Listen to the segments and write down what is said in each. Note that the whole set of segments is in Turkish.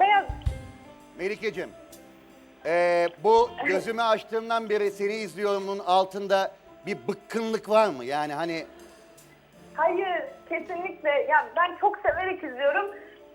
Beyaz Melike'cim, ee, bu gözümü açtığımdan beri seni izliyorumun altında bir bıkkınlık var mı? Yani hani Hayır, kesinlikle. Ya ben çok severek izliyorum.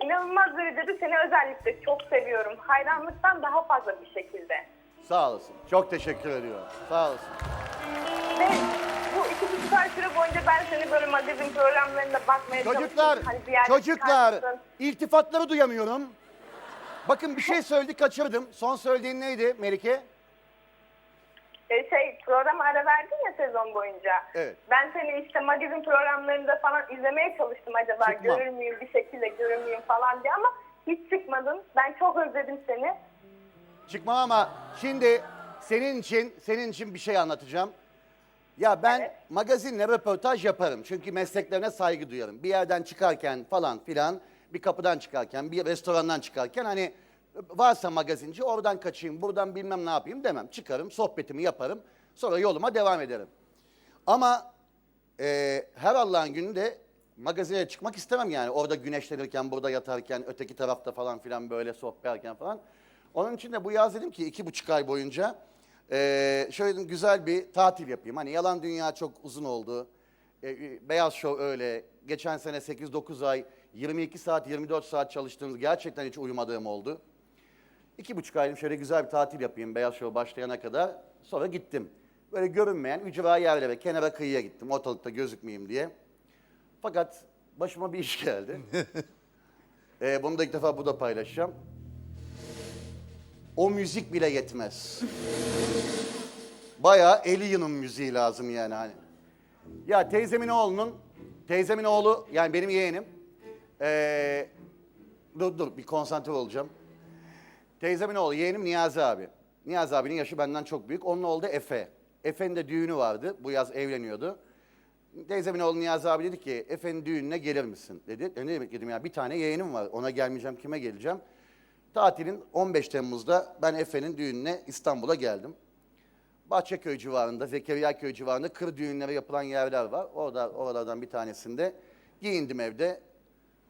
İnanılmaz derecede seni özellikle çok seviyorum. Hayranlıktan daha fazla bir şekilde. sağ olasın. Çok teşekkür ediyorum. Sağ olasın. Ve ay süre boyunca ben seni böyle magazin programlarında bakmaya Çocuklar, çalıştım. Hani bir yerde çocuklar, iltifatları duyamıyorum. Bakın bir şey söyledi kaçırdım. Son söylediğin neydi Melike? E, şey programa ara verdin ya sezon boyunca. Evet. Ben seni işte magazin programlarında falan izlemeye çalıştım acaba Çıkmam. görür müyüm bir şekilde görür müyüm falan diye ama hiç çıkmadın. Ben çok özledim seni. Çıkmam ama şimdi senin için senin için bir şey anlatacağım. Ya ben Evet. magazinle röportaj yaparım. Çünkü mesleklerine saygı duyarım. Bir yerden çıkarken falan filan, bir kapıdan çıkarken, bir restorandan çıkarken hani varsa magazinci oradan kaçayım, buradan bilmem ne yapayım demem. Çıkarım, sohbetimi yaparım. Sonra yoluma devam ederim. Ama e, her Allah'ın gününde magazine çıkmak istemem yani. Orada güneşlenirken, burada yatarken, öteki tarafta falan filan böyle sohbet ederken falan. Onun için de bu yaz dedim ki iki buçuk ay boyunca e, şöyle dedim, güzel bir tatil yapayım. Hani yalan dünya çok uzun oldu. E, e, Beyaz Show öyle. Geçen sene 8-9 ay 22 saat 24 saat çalıştığımız gerçekten hiç uyumadığım oldu. İki buçuk aylık şöyle güzel bir tatil yapayım Beyaz Show başlayana kadar. Sonra gittim. Böyle görünmeyen ücra yerlere, kenara kıyıya gittim ortalıkta gözükmeyeyim diye. Fakat başıma bir iş geldi. Ee, bunu da ilk defa burada paylaşacağım. O müzik bile yetmez. Bayağı Alien'ın müziği lazım yani hani. Ya teyzemin oğlunun, teyzemin oğlu yani benim yeğenim. Ee, dur dur bir konsantre olacağım. Teyzemin oğlu, yeğenim Niyazi abi. Niyazi abinin yaşı benden çok büyük. Onun oğlu da Efe. Efe'nin de düğünü vardı. Bu yaz evleniyordu. Teyzemin oğlu Niyazi abi dedi ki, Efe'nin düğününe gelir misin? Dedi. E ne demek dedim ya, bir tane yeğenim var. Ona gelmeyeceğim, kime geleceğim? Tatilin 15 Temmuz'da ben Efe'nin düğününe İstanbul'a geldim. Bahçeköy civarında, Zekeriyaköy civarında kır düğünleri yapılan yerler var. Orada, oralardan bir tanesinde giyindim evde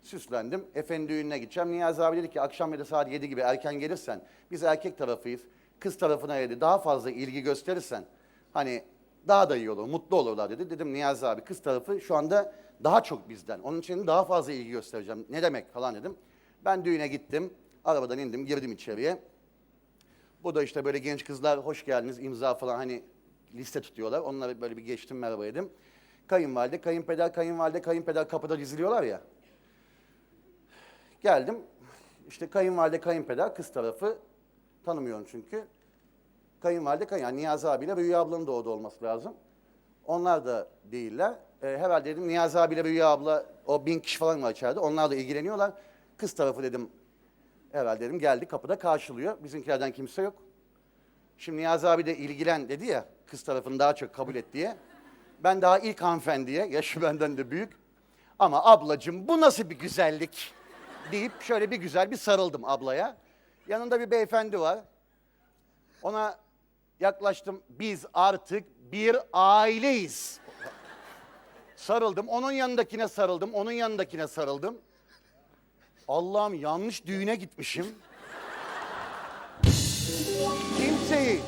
süslendim. Efe'nin düğününe gideceğim. Niyazi abi dedi ki akşam ya da saat 7 gibi erken gelirsen biz erkek tarafıyız. Kız tarafına dedi daha fazla ilgi gösterirsen hani daha da iyi olur, mutlu olurlar dedi. Dedim Niyazi abi kız tarafı şu anda daha çok bizden. Onun için daha fazla ilgi göstereceğim. Ne demek falan dedim. Ben düğüne gittim. Arabadan indim, girdim içeriye. Bu da işte böyle genç kızlar hoş geldiniz imza falan hani liste tutuyorlar. Onlara böyle bir geçtim merhaba dedim. Kayınvalide, kayınpeder, kayınvalide, kayınpeder kapıda diziliyorlar ya. Geldim. İşte kayınvalide, kayınpeder, kız tarafı tanımıyorum çünkü. Kayınvalide, kayın, yani Niyazi abiyle Rüya ablanın da orada olması lazım. Onlar da değiller. Ee, herhalde dedim Niyazi abiyle Rüya abla, o bin kişi falan var içeride. Onlar da ilgileniyorlar. Kız tarafı dedim, herhalde dedim geldi kapıda karşılıyor. Bizimkilerden kimse yok. Şimdi Niyazi abi de ilgilen dedi ya, kız tarafını daha çok kabul et diye. Ben daha ilk hanımefendiye, yaşı benden de büyük. Ama ablacığım bu nasıl bir güzellik deyip şöyle bir güzel bir sarıldım ablaya. Yanında bir beyefendi var. Ona yaklaştım. Biz artık bir aileyiz. Sarıldım. Onun yanındakine sarıldım. Onun yanındakine sarıldım. Allah'ım yanlış düğüne gitmişim. Kimseyi,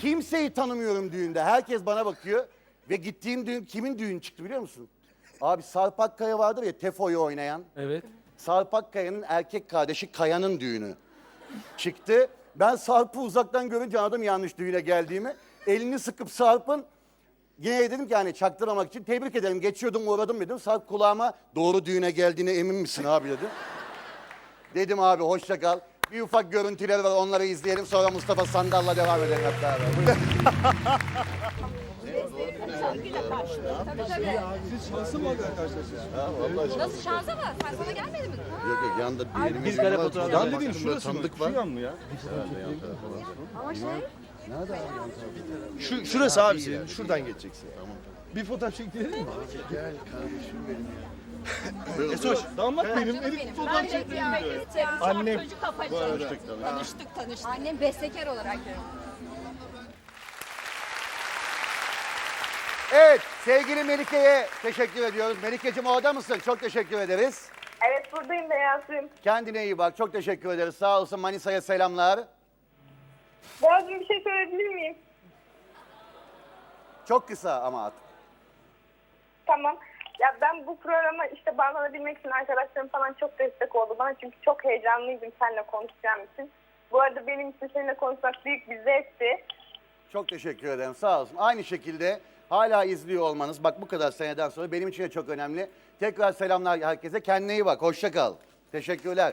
kimseyi tanımıyorum düğünde. Herkes bana bakıyor. Ve gittiğim düğün kimin düğünü çıktı biliyor musun? Abi Sarp Akkaya vardır ya Tefo'yu oynayan. Evet. Sarp Akkaya'nın erkek kardeşi Kaya'nın düğünü çıktı. Ben Sarp'ı uzaktan görünce anladım yanlış düğüne geldiğimi. Elini sıkıp Sarp'ın yine dedim ki hani çaktırmamak için tebrik ederim geçiyordum uğradım dedim. Sarp kulağıma doğru düğüne geldiğine emin misin abi dedi. Dedim abi hoşça kal. Bir ufak görüntüler var onları izleyelim sonra Mustafa Sandal'la devam edelim hep beraber. Buyurun. Nasıl şansa mı? Sen sana gelmedi mi? Yok yok yanında Bir kare var. Yan Baktım şurası mı? Şu yan mı ya? Ama şey... Şu, şurası abi senin. Şuradan geçeceksin. Bir fotoğraf çektirelim mi? Gel kardeşim benim ya. Esoş, damat benim. Elif benim. fotoğraf çektirelim diyor. Annem. Kafacı. Tanıştık tanıştık. Annem bestekar olarak. Evet Sevgili Melike'ye teşekkür ediyoruz. Melike'cim orada mısın? Çok teşekkür ederiz. Evet buradayım Beyazcığım. Kendine iyi bak. Çok teşekkür ederiz. Sağ olsun Manisa'ya selamlar. Beyazcığım bir şey söyleyebilir miyim? Çok kısa ama at. Tamam. Ya ben bu programa işte bağlanabilmek için arkadaşlarım falan çok destek oldu bana. Çünkü çok heyecanlıydım seninle konuşacağım için. Bu arada benim için seninle konuşmak büyük bir zevkti. Çok teşekkür ederim. Sağ olsun. Aynı şekilde hala izliyor olmanız. Bak bu kadar seneden sonra benim için de çok önemli. Tekrar selamlar herkese. Kendine iyi bak. Hoşça kal. Teşekkürler.